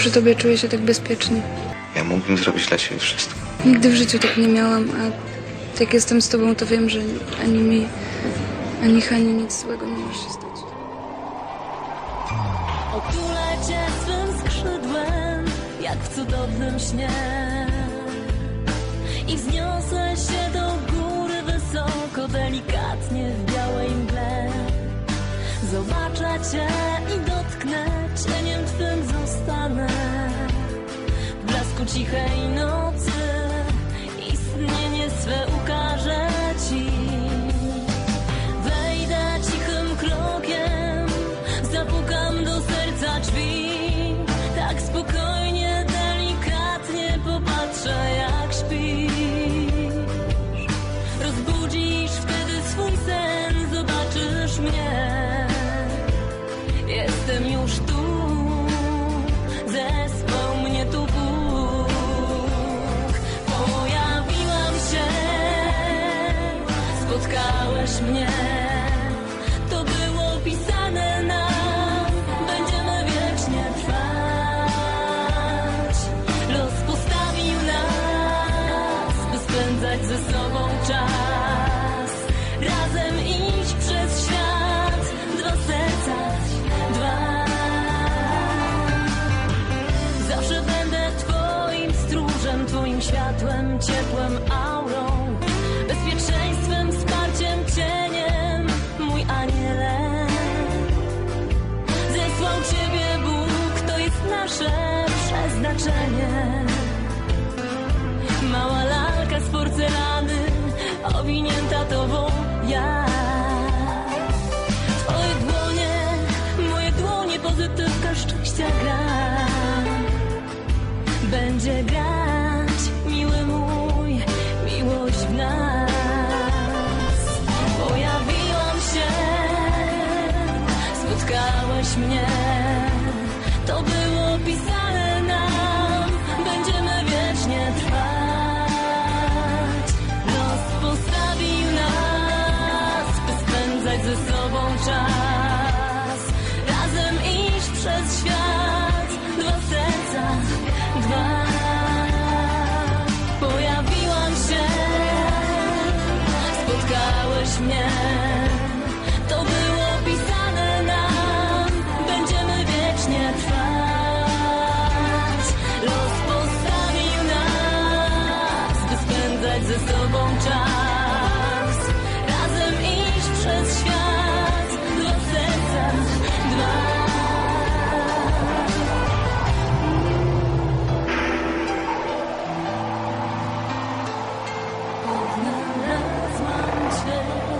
przy tobie czuję się tak bezpiecznie. Ja mógłbym zrobić dla ciebie wszystko. Nigdy w życiu tak nie miałam, a jak jestem z tobą, to wiem, że ani mi, ani Hanie nic złego nie może się stać. Otulę cię swym skrzydłem, jak w cudownym śnie. I wzniosę się do góry wysoko, delikatnie w białej mgle. Zobaczę cię 支配の mnie. To było pisane nam, będziemy wiecznie trwać. Los postawił nas, by spędzać ze sobą przeznaczenie. Mała lalka z porcelany, owinięta Tobą ja. Twoje dłonie, moje dłonie, pozytywka szczęścia gra. Będzie grać, miły mój, miłość w nas. Pojawiłam się, spotkałeś mnie. 血色风沙。嗯。